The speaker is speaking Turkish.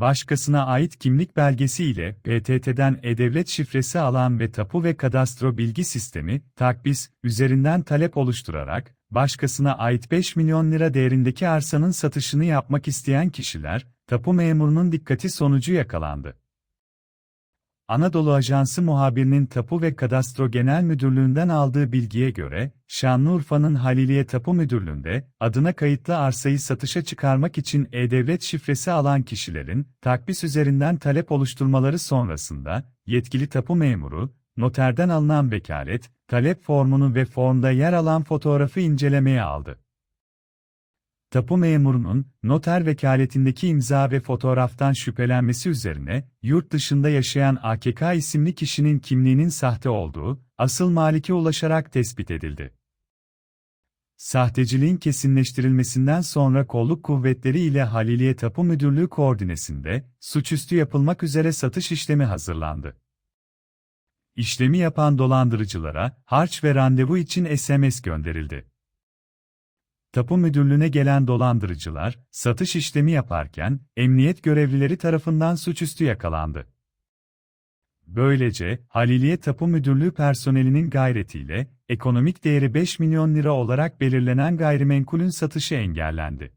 başkasına ait kimlik belgesi ile PTT'den e-devlet şifresi alan ve tapu ve kadastro bilgi sistemi, takbis, üzerinden talep oluşturarak, başkasına ait 5 milyon lira değerindeki arsanın satışını yapmak isteyen kişiler, tapu memurunun dikkati sonucu yakalandı. Anadolu Ajansı muhabirinin Tapu ve Kadastro Genel Müdürlüğü'nden aldığı bilgiye göre, Şanlıurfa'nın Haliliye Tapu Müdürlüğü'nde, adına kayıtlı arsayı satışa çıkarmak için e-devlet şifresi alan kişilerin, takbis üzerinden talep oluşturmaları sonrasında, yetkili tapu memuru, noterden alınan vekalet, talep formunu ve formda yer alan fotoğrafı incelemeye aldı. Tapu memurunun, noter vekaletindeki imza ve fotoğraftan şüphelenmesi üzerine, yurt dışında yaşayan AKK isimli kişinin kimliğinin sahte olduğu, asıl malike ulaşarak tespit edildi. Sahteciliğin kesinleştirilmesinden sonra kolluk kuvvetleri ile Haliliye Tapu Müdürlüğü koordinesinde, suçüstü yapılmak üzere satış işlemi hazırlandı. İşlemi yapan dolandırıcılara, harç ve randevu için SMS gönderildi. Tapu müdürlüğüne gelen dolandırıcılar, satış işlemi yaparken, emniyet görevlileri tarafından suçüstü yakalandı. Böylece, Haliliye Tapu Müdürlüğü personelinin gayretiyle, ekonomik değeri 5 milyon lira olarak belirlenen gayrimenkulün satışı engellendi.